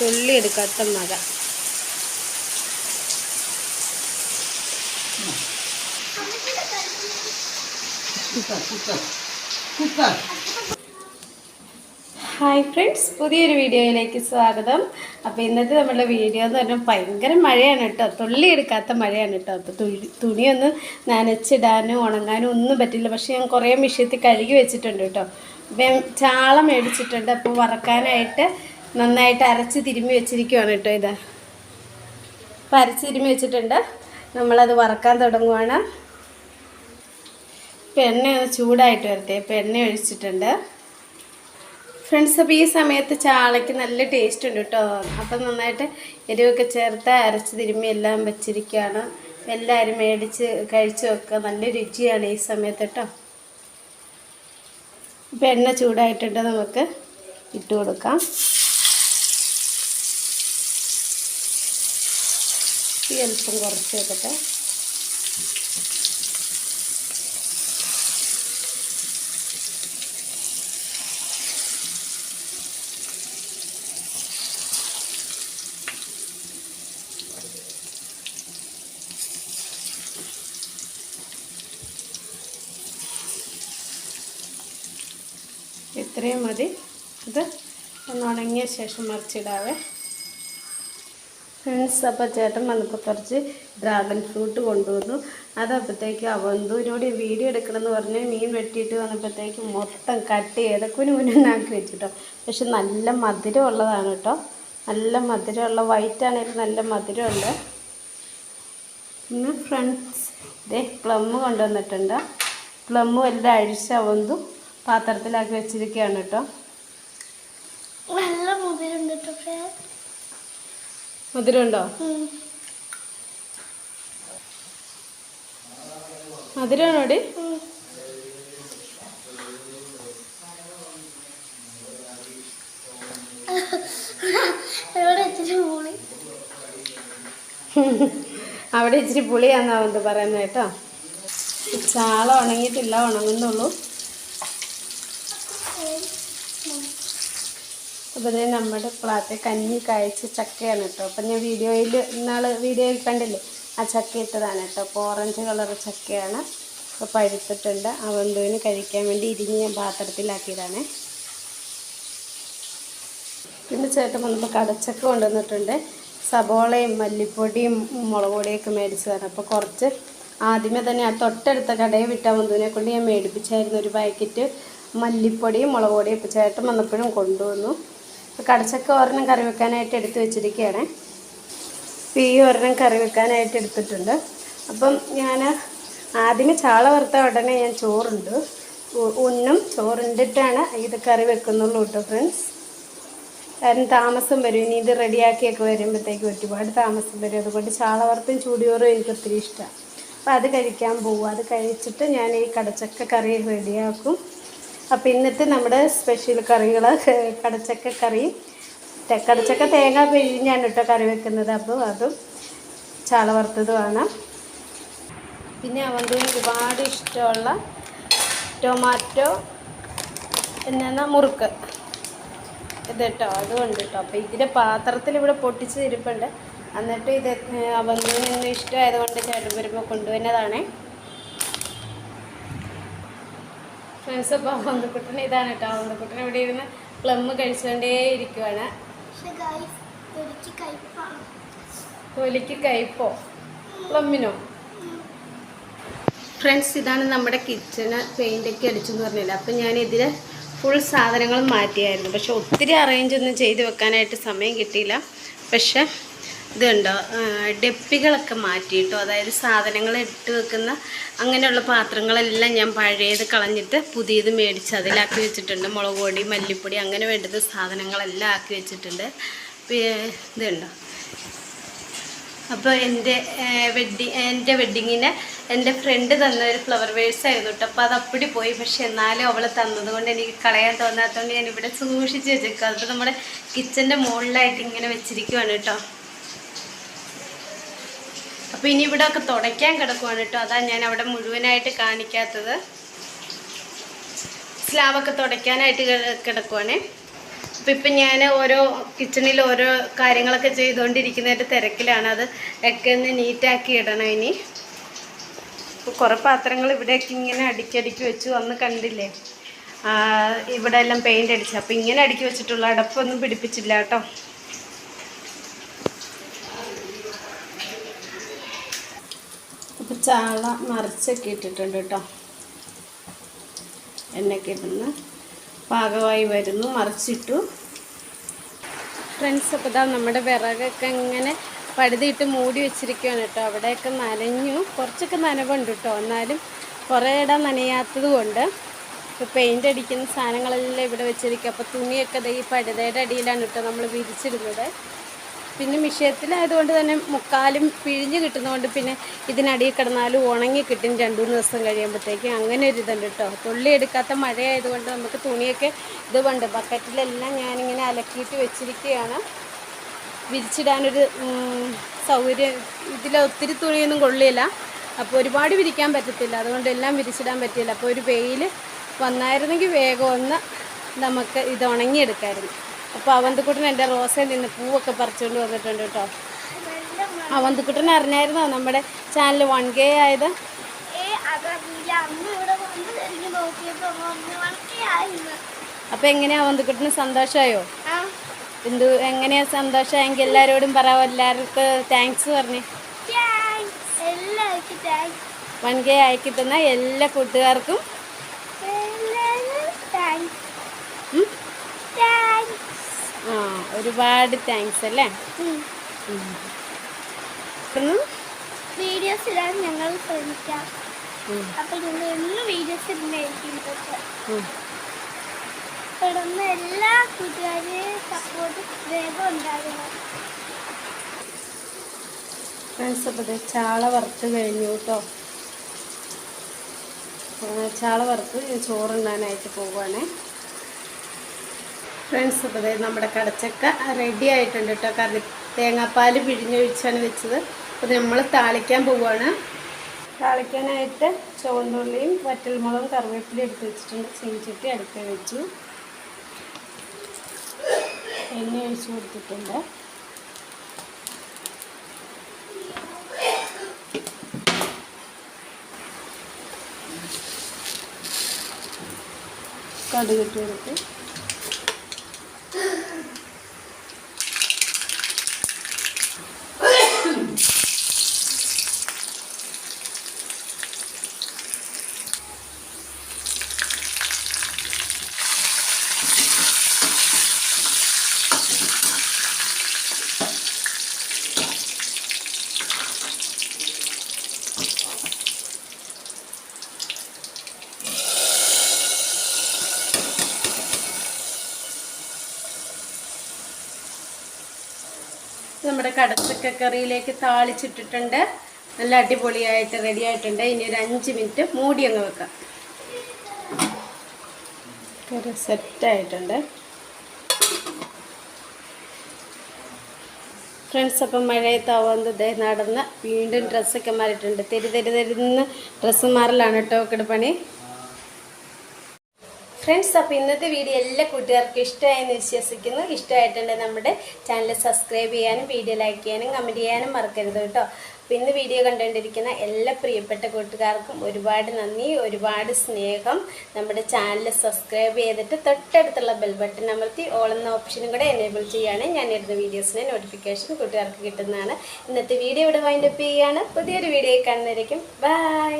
തുള്ളി എടുക്കാത്ത മഴ. ഹായ് ഫ്രണ്ട്സ് പുതിയൊരു വീഡിയോയിലേക്ക് സ്വാഗതം. അപ്പോൾ ഇന്നത്തെ നമ്മുടെ വീഡിയോ എന്ന് പറഞ്ഞാൽ ഭയങ്കര മഴയാണ് കേട്ടോ. തുള്ളി എടുക്കാത്ത മഴയാണ് കേട്ടോ. അപ്പോൾ തുണി തുണിയൊന്നും നനച്ചിടാനും ഉണങ്ങാനും ഒന്നും പറ്റില്ല. പക്ഷേ ഞാൻ കുറേ മിഷ്യത്തിൽ കഴുകി വെച്ചിട്ടുണ്ട് കേട്ടോ. അപ്പം ചാള മേടിച്ചിട്ടുണ്ട്. അപ്പോൾ വറക്കാനായിട്ട് നന്നായിട്ട് അരച്ച് തിരുമ്മി വെച്ചിരിക്കുവാണ് കേട്ടോ ഇത്. അപ്പോൾ അരച്ച് തിരുമ്മി വെച്ചിട്ടുണ്ട്. നമ്മളത് വറക്കാൻ തുടങ്ങുവാണ്. ഇപ്പം എണ്ണ ഒന്ന് ചൂടായിട്ട് വരട്ടെ. ഇപ്പം എണ്ണ ഒഴിച്ചിട്ടുണ്ട്. ഫ്രണ്ട്സ് അപ്പോൾ ഈ സമയത്ത് ചാളയ്ക്ക് നല്ല ടേസ്റ്റ് ഉണ്ട് കേട്ടോ. അപ്പം നന്നായിട്ട് എരിവൊക്കെ ചേർത്ത് അരച്ച് തിരുമ്മി എല്ലാം വെച്ചിരിക്കുകയാണ്. എല്ലാവരും മേടിച്ച് കഴിച്ചു വെക്കുക. നല്ല രുചിയാണ് ഈ സമയത്ത് കേട്ടോ. ഇപ്പം എണ്ണ ചൂടായിട്ടുണ്ട്. നമുക്ക് ഇട്ട് കൊടുക്കാം. അല്പം കുറച്ച് വെക്കട്ടെ. ഇത്രയും മതി. ഇത് ഒന്ന് ഉണങ്ങിയ ശേഷം മറിച്ചിടാവേ. ഫ്രണ്ട്സ് അപ്പോൾ ചേട്ടൻ വന്നപ്പോൾ കുറച്ച് ഡ്രാഗൺ ഫ്രൂട്ട് കൊണ്ടുവന്നു. അതപ്പോഴത്തേക്ക് അവന്തൂരിനോട് വീഡിയോ എടുക്കണമെന്ന് പറഞ്ഞ് മീൻ വെട്ടിയിട്ട് വന്നപ്പോഴത്തേക്ക് മൊത്തം കട്ട് ചെയ്ത് കുനു വെച്ചു വെച്ചിട്ടോ. പക്ഷെ നല്ല മധുരം ഉള്ളതാണ് കേട്ടോ. നല്ല മധുരമുള്ള വൈറ്റ് ആണെങ്കിൽ നല്ല മധുരമുണ്ട് പിന്നെ ഫ്രണ്ട്സ് ഇതേ പ്ലം കൊണ്ടുവന്നിട്ടുണ്ട്. പ്ലം എല്ലാം അഴിച്ച് അവന്തും പാത്രത്തിലാക്കി വെച്ചിരിക്കുകയാണ് കേട്ടോ. നല്ല മധുരം കേട്ടോ. മധുരമുണ്ടോ? മധുരമാണോ മധുരമാണോടി? അവിടെ ഇച്ചിരി പുളിയാന്നാ അവിടെ ഇച്ചിരി പുളിയാന്നാവുന്നത് പറയുന്നത് കേട്ടോ. ചാള ഉണങ്ങിയിട്ടില്ല ഉണങ്ങുന്നുള്ളൂ. അപ്പോൾ ഇതേ നമ്മുടെ പ്ലാത്തെ കഞ്ഞി കഴിച്ച ചക്കയാണ് കേട്ടോ. അപ്പം ഞാൻ വീഡിയോയിൽ ഇന്നാൾ വീഡിയോയിൽ കണ്ടില്ലേ? ആ ചക്ക ഇട്ടതാണ് കേട്ടോ. അപ്പോൾ ഓറഞ്ച് കളർ ചക്കയാണ്. അപ്പോൾ പഴുത്തിട്ടുണ്ട്. ആ ബന്ധുവിന് കഴിക്കാൻ വേണ്ടി ഇരിഞ്ഞ് ഞാൻ പാത്രത്തിലാക്കിയതാണ്. പിന്നെ ചേട്ടൻ വന്നപ്പോൾ കടച്ചക്ക കൊണ്ടുവന്നിട്ടുണ്ട്. സബോളയും മല്ലിപ്പൊടിയും മുളക് പൊടിയൊക്കെ മേടിച്ചതാണ്. അപ്പോൾ കുറച്ച് ആദ്യമേ തന്നെ ആ തൊട്ടടുത്ത കടയിൽ വിട്ട ബന്ധുവിനെ കൊണ്ട് ഞാൻ മേടിപ്പിച്ചായിരുന്നു ഒരു പാക്കറ്റ് മല്ലിപ്പൊടിയും മുളക് പൊടിയും ഇപ്പോൾ ചേട്ടൻ വന്നപ്പോഴും കൊണ്ടുവന്നു. കടച്ചക്ക ഒരെണ്ണം കറി വെക്കാനായിട്ട് എടുത്ത് വെച്ചിരിക്കുകയാണ് ഈ ഒരെണ്ണം കറി വെക്കാനായിട്ട് എടുത്തിട്ടുണ്ട്. അപ്പം ഞാൻ ആദ്യമേ ചാള വറുത്ത ഉടനെ ഞാൻ ചോറുണ്ട്. ഉണ്ണും ചോറുണ്ടിട്ടാണ് ഇത് കറി വെക്കുന്നുള്ളൂ കേട്ടോ ഫ്രണ്ട്സ്. കാരണം താമസം വരും. ഇനി ഇത് റെഡിയാക്കിയൊക്കെ വരുമ്പോഴത്തേക്ക് ഒരുപാട് താമസം വരും. അതുകൊണ്ട് ചാള വറുത്തും ചൂടിയോറും എനിക്ക് ഒത്തിരി ഇഷ്ടമാണ് അപ്പോൾ അത് കഴിക്കാൻ പോകും അത് കഴിച്ചിട്ട് ഞാൻ ഈ കടച്ചക്ക കറി റെഡിയാക്കും. അപ്പോൾ ഇന്നത്തെ നമ്മുടെ സ്പെഷ്യൽ കറികൾ കടച്ചക്ക കറി. കടച്ചക്ക തേങ്ങ പിഴിഞ്ഞാണ് കേട്ടോ കറി വെക്കുന്നത്. അപ്പോൾ അതും ചാള വറുത്തതുമാണ്. പിന്നെ അവന്റെ ഒരുപാട് ഇഷ്ടമുള്ള ടൊമാറ്റോ എന്നാ മുറുക്ക്. ഇത് കേട്ടോ അതുകൊണ്ട് കേട്ടോ അപ്പോൾ ഇതിന്റെ പാത്രത്തിൽ ഇവിടെ പൊട്ടിച്ച് ഇരിപ്പുണ്ട് എന്നിട്ട് ഇത് അവന് ഇഷ്ടമായതുകൊണ്ട് ചേട്ടൻ വരുമ്പോൾ കൊണ്ടുവന്നതാണേ ഫ്രണ്ട്സ് അപ്പോൾ ഇതാണ് കേട്ടോ. അവന്തക്കുട്ടൻ ഇവിടെ ഇരുന്ന് പ്ലം കഴിച്ചുകൊണ്ടേ ഇരിക്കുവാണ്. കൊലിക്ക് കയ്പോ പ്ലമ്മിനോ ഫ്രണ്ട്സ് ഇതാണ് നമ്മുടെ കിച്ചണ് പെയിന്റൊക്കെ അടിച്ചെന്ന് പറഞ്ഞില്ല. അപ്പം ഞാൻ ഇതിൽ ഫുൾ സാധനങ്ങൾ മാറ്റിയായിരുന്നു. പക്ഷെ ഒത്തിരി അറേഞ്ച് ഒന്നും ചെയ്ത് വെക്കാനായിട്ട് സമയം കിട്ടിയില്ല. പക്ഷെ ഇതുണ്ടോ? ഡെപ്പികളൊക്കെ മാറ്റിയിട്ടു? അതായത് സാധനങ്ങൾ ഇട്ട് വെക്കുന്ന അങ്ങനെയുള്ള പാത്രങ്ങളെല്ലാം ഞാൻ പഴയത് കളഞ്ഞിട്ട് പുതിയത് മേടിച്ച് അതിലാക്കി വെച്ചിട്ടുണ്ട്. മുളക് പൊടി മല്ലിപ്പൊടി അങ്ങനെ വേണ്ടത് സാധനങ്ങളെല്ലാം ആക്കി വെച്ചിട്ടുണ്ട്. ഇതുണ്ടോ? അപ്പോൾ എന്റെ വെഡ്ഡിങ് എന്റെ വെഡ്ഡിങ്ങിന് എന്റെ ഫ്രണ്ട് തന്ന ഒരു ഫ്ലവർ വേഴ്സ് ആയിരുന്നു കേട്ടോ. അപ്പോൾ അത് അപ്പടി പോയി. പക്ഷെ എന്നാലും അവൾ തന്നതുകൊണ്ട് എനിക്ക് കളയാൻ തോന്നാത്തതുകൊണ്ട് ഞാൻ ഇവിടെ സൂക്ഷിച്ച് വെച്ചേക്കും അതിപ്പോൾ നമ്മുടെ കിച്ചന്റെ മുകളിലായിട്ട് ഇങ്ങനെ വെച്ചിരിക്കുവാണ് കേട്ടോ. അപ്പോൾ ഇനി ഇവിടെ ഒക്കെ തുടയ്ക്കാൻ കിടക്കുവാണ് കേട്ടോ. അതാ ഞാൻ അവിടെ മുഴുവനായിട്ട് കാണിക്കാത്തത്. സ്ലാബൊക്കെ തുടയ്ക്കാനായിട്ട് കിടക്കുവാണ്. അപ്പം ഇപ്പം ഞാൻ ഓരോ കിച്ചണിൽ ഓരോ കാര്യങ്ങളൊക്കെ ചെയ്തുകൊണ്ടിരിക്കുന്നതിന്റെ തിരക്കിലാണ്. അത് ഒക്കെ ഒന്ന് നീറ്റാക്കി ഇടണം ഇനി. ഇപ്പൊ കുറേ പാത്രങ്ങൾ ഇവിടെയൊക്കെ ഇങ്ങനെ അടുക്കി വെച്ചു അന്ന് കണ്ടില്ലേ? ഇവിടെ എല്ലാം പെയിന്റ് അടിച്ചു. അപ്പോൾ ഇങ്ങനെ അടുക്കി വെച്ചിട്ടുള്ള അടപ്പൊന്നും പിടിപ്പിച്ചില്ല കേട്ടോ അപ്പോൾ ചാള മറിച്ചൊക്കെ ഇട്ടിട്ടുണ്ട് കേട്ടോ. എണ്ണയ്ക്ക് ഇടുന്ന പാകമായി വരുന്നു മറിച്ചിട്ടു. ഫ്രണ്ട്സ് അപ്പോൾ ഇതാ നമ്മുടെ വിറകൊക്കെ ഇങ്ങനെ പഴുതിയിട്ട് മൂടി വെച്ചിരിക്കുകയാണ് കേട്ടോ. അവിടെയൊക്കെ നനഞ്ഞു. കുറച്ചൊക്കെ നനവുണ്ട് കേട്ടോ. എന്നാലും കുറേ ഇടം നനയാത്തത് കൊണ്ട് ഇപ്പോൾ പെയിന്റ് അടിക്കുന്ന സാധനങ്ങളെല്ലാം ഇവിടെ വെച്ചിരിക്കുക. അപ്പോൾ തുണിയൊക്കെ ഈ പഴുതയുടെ അടിയിലാണ് കേട്ടോ നമ്മൾ വിരിച്ചിടുന്നത്. പിന്നെ വിഷയത്തിലായതുകൊണ്ട് തന്നെ മുക്കാലും പിഴിഞ്ഞ് കിട്ടുന്നതുകൊണ്ട് പിന്നെ ഇതിനടിയിൽ കിടന്നാലും ഉണങ്ങി കിട്ടും രണ്ട് മൂന്ന് ദിവസം കഴിയുമ്പോഴത്തേക്ക്. അങ്ങനെ ഒരു ഇതുണ്ട് കേട്ടോ. തുള്ളി എടുക്കാത്ത മഴയായതുകൊണ്ട് നമുക്ക് തുണിയൊക്കെ ഇതുകൊണ്ട് ബക്കറ്റിലെല്ലാം ഞാനിങ്ങനെ അലക്കിയിട്ട് വെച്ചിരിക്കുകയാണ്. വിരിച്ചിടാനൊരു സൗകര്യം ഇതിൽ ഒത്തിരി തുണിയൊന്നും കൊള്ളില്ല. അപ്പോൾ ഒരുപാട് വിരിക്കാൻ പറ്റത്തില്ല. അതുകൊണ്ട് എല്ലാം വിരിച്ചിടാൻ പറ്റില്ല അപ്പോൾ ഒരു വെയിൽ വന്നായിരുന്നെങ്കിൽ വേഗം ഒന്ന് നമുക്ക് ഇത് ഉണങ്ങിയെടുക്കായിരുന്നു. അപ്പോൾ അവന്തുക്കുട്ടൻ എന്റെ റോസയിൽ നിന്ന് പൂവൊക്കെ പറിച്ചുകൊണ്ട് വന്നിട്ടുണ്ട് കേട്ടോ. അവന്തക്കുട്ടൻ അറിഞ്ഞായിരുന്നോ? നമ്മുടെ ചാനൽ വൺ കെ ആയത്? അപ്പോൾ എങ്ങനെയാ അവന്തുക്കുട്ടന് സന്തോഷമായോ എന്ത് എങ്ങനെയാ സന്തോഷമായെങ്കിൽ എല്ലാവരോടും പറയാം എല്ലാവർക്കും താങ്ക്സ് പറഞ്ഞു. വൺ കെ ആയി കിട്ടുന്ന എല്ലാ കൂട്ടുകാർക്കും എല്ലാവരും താങ്ക്സ് ഉം, താങ്ക്സ് ആ ഒരുപാട് താങ്ക്സ് അല്ലേ. വീഡിയോസ് ഇടാൻ ഞങ്ങൾ ശ്രമിക്കാം. അപ്പൊ ഞങ്ങൾ എന്നും വീഡിയോസ് ഇടുന്നതായിരിക്കും ഇടുന്ന എല്ലാ കൂട്ടുകാരെയും സപ്പോർട്ട് വേഗം ഉണ്ടാകണം. ഫ്രണ്ട്സ് അപ്പോൾ ദേ ചാള വറുത്ത് കഴിഞ്ഞു കേട്ടോ ചാള വറുത്ത് ചോറ് ചോറുണ്ണാനായിട്ട് പോവുകയാണേ ഫ്രണ്ട്സ് അപ്പോൾ ദേ നമ്മുടെ കടച്ചക്ക റെഡി ആയിട്ടുണ്ട് കേട്ടോ കറി തേങ്ങാപ്പാൽ പിഴിഞ്ഞൊഴിച്ചാണ് വെച്ചത്. അപ്പോൾ നമ്മൾ താളിക്കാൻ പോവുകയാണ് താളിക്കാനായിട്ട് ചുവന്നുള്ളിയും വറ്റൽമുളകും കറിവേപ്പിലയും എടുത്ത് വെച്ചിട്ടുണ്ട്. ചീനിച്ചട്ടി അടുത്ത് വെച്ചു. എണ്ണ ഒഴിച്ചു കൊടുത്തിട്ടുണ്ട്. കടുകിട്ട് കൊടുത്ത് നമ്മുടെ കടച്ചക്ക കറിയിലേക്ക് താളിച്ചിട്ടിട്ടുണ്ട്. നല്ല അടിപൊളിയായിട്ട് റെഡി ആയിട്ടുണ്ട്. ഇനി ഒരു അഞ്ച് മിനിറ്റ് മൂടി അങ്ങ് വെക്കാം. കറി സെറ്റായിട്ടുണ്ട് ഫ്രണ്ട്സ് അപ്പം മഴയത്താവുന്നത് ദേ നടന്ന് വീണ്ടും ഡ്രസ്സൊക്കെ മാറിയിട്ടുണ്ട്. തെരി തെരി തെരുന്ന് ഡ്രസ്സ് മാറലാണ് കേട്ടോ പണി ഫ്രണ്ട്സ് അപ്പോൾ ഇന്നത്തെ വീഡിയോ എല്ലാ കൂട്ടുകാർക്കും ഇഷ്ടമായെന്ന് വിശ്വസിക്കുന്നു. ഇഷ്ടമായിട്ടുണ്ടെങ്കിൽ നമ്മുടെ ചാനൽ സബ്സ്ക്രൈബ് ചെയ്യാനും വീഡിയോ ലൈക്ക് ചെയ്യാനും കമന്റ് ചെയ്യാനും മറക്കരുത് കേട്ടോ. അപ്പോൾ ഇന്ന് വീഡിയോ കണ്ടുകൊണ്ടിരിക്കുന്ന എല്ലാ പ്രിയപ്പെട്ട കൂട്ടുകാർക്കും ഒരുപാട് നന്ദി ഒരുപാട് സ്നേഹം. നമ്മുടെ ചാനൽ സബ്സ്ക്രൈബ് ചെയ്തിട്ട് തൊട്ടടുത്തുള്ള ബെൽ ബട്ടൺ അമർത്തി ഓൾ എന്ന ഓപ്ഷനും കൂടെ എനേബിൾ ചെയ്യുകയാണെങ്കിൽ ഞാൻ ഇടുന്ന വീഡിയോസിന്റെ നോട്ടിഫിക്കേഷൻ കൂട്ടുകാർക്ക് കിട്ടുന്നതാണ്. ഇന്നത്തെ വീഡിയോ ഇവിടെ വൈൻഡപ്പ് ചെയ്യുകയാണ്. പുതിയൊരു വീഡിയോ കാണുന്നതായിരിക്കും ബൈ